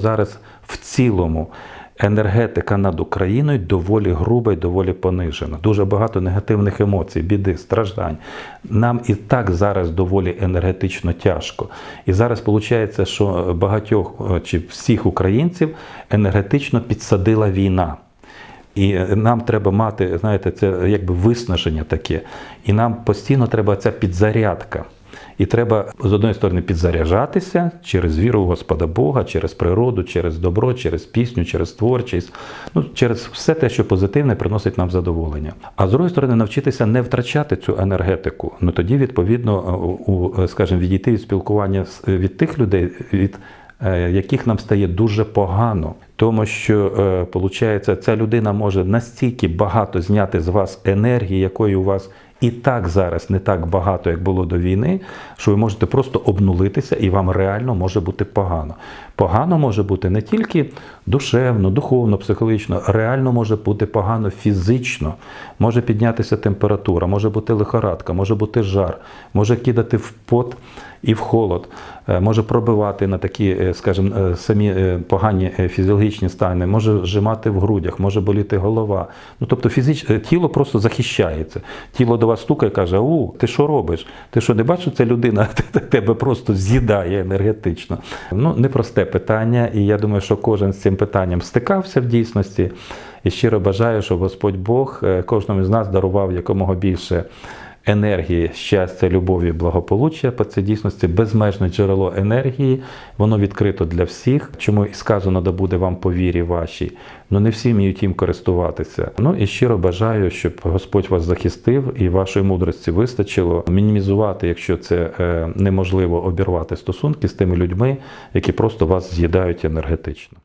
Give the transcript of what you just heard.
Зараз в цілому енергетика над Україною доволі груба і доволі понижена. Дуже багато негативних емоцій, біди, страждань. Нам і так зараз доволі енергетично тяжко. І зараз виходить, що багатьох е, чи всіх українців енергетично підсадила війна. І нам треба мати, знаєте, це якби виснаження таке. І нам постійно треба ця підзарядка. І треба з одної сторони підзаряджатися через віру в Господа Бога, через природу, через добро, через пісню, через творчість, ну через все те, що позитивне приносить нам задоволення. А з другої сторони, навчитися не втрачати цю енергетику. Ну тоді, відповідно, у, скажімо, відійти від спілкування від тих людей, від е, яких нам стає дуже погано. Тому що виходить, ця людина може настільки багато зняти з вас енергії, якої у вас і так зараз не так багато, як було до війни, що ви можете просто обнулитися, і вам реально може бути погано. Погано може бути не тільки душевно, духовно, психологічно, реально може бути погано фізично. Може піднятися температура, може бути лихорадка, може бути жар, може кидати в пот і в холод, е, може пробивати на такі, е, скажімо, е, самі погані фізіологічні стани, може зжимати в грудях, може боліти голова. Ну тобто фізич... тіло просто захищається. Тіло до вас стукає каже: У, ти що робиш? Ти що не бачиш, ця людина тебе просто з'їдає енергетично. Ну, непросте питання, і я думаю, що кожен з цим питанням стикався в дійсності. І щиро бажаю, щоб Господь Бог кожному з нас дарував якомога більше енергії, щастя, любові, благополуччя, це дійсності безмежне джерело енергії, воно відкрито для всіх. Чому і сказано, да буде вам по вірі вашій. Ну не всі вміють їм користуватися. Ну і щиро бажаю, щоб Господь вас захистив і вашої мудрості вистачило мінімізувати, якщо це е, неможливо обірвати стосунки з тими людьми, які просто вас з'їдають енергетично.